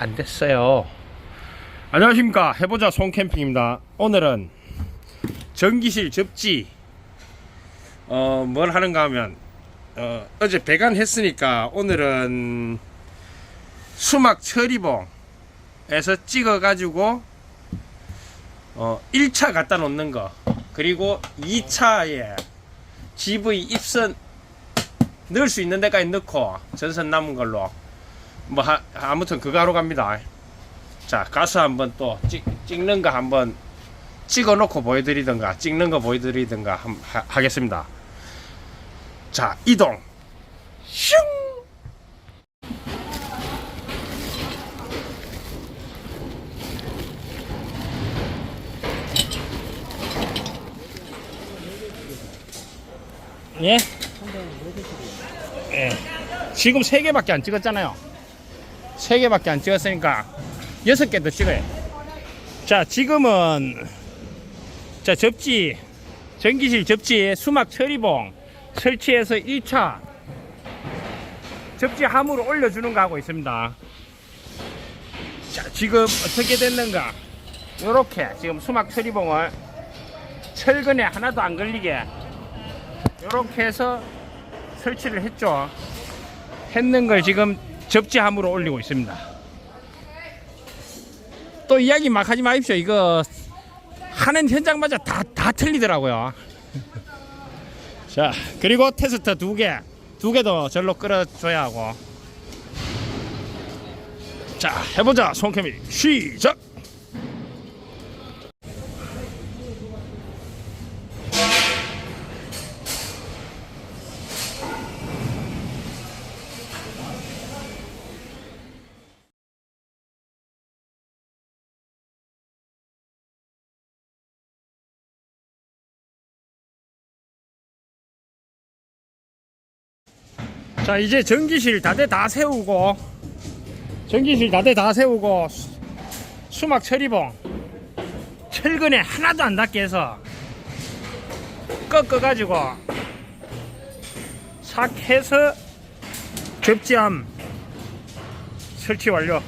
안 됐어요. 안녕하십니까. 해보자 송캠핑입니다. 오늘은 전기실 접지, 어, 뭘 하는가 하면, 어, 어제 배관 했으니까 오늘은 수막 처리봉에서 찍어 가지고, 어, 1차 갖다 놓는 거, 그리고 2차에 GV 입선 넣을 수 있는 데까지 넣고, 전선 남은 걸로, 뭐 하, 아무튼 그거 하러 갑니다. 자 가스 한번 또 찍, 찍는 거 한번 찍어 놓고 보여드리든가 찍는 거 보여드리든가 함, 하, 하겠습니다. 자 이동. 슝. 예? 예. 지금 세 개밖에 안 찍었잖아요. 세 개밖에 안 찍었으니까 여섯 개더 찍어요. 자, 지금은 자 접지 전기실 접지 수막 처리봉 설치해서 1차 접지 함으로 올려주는 거 하고 있습니다. 자, 지금 어떻게 됐는가? 요렇게 지금 수막 처리봉을 철근에 하나도 안 걸리게 요렇게 해서 설치를 했죠. 했는 걸 지금 접지함으로 올리고 있습니다. 또 이야기 막 하지 마십시오. 이거 하는 현장마다 다, 다 틀리더라고요. 자, 그리고 테스터 두 개, 두 개도 절로 끌어줘야 하고. 자, 해보자. 손캠이 시작! 자 이제 전기실 다대 다 세우고 전기실 다대 다 세우고 수, 수막 처리봉. 철근에 하나도 안 닿게 해서 꺾어 가지고 싹 해서 접지함 설치 완료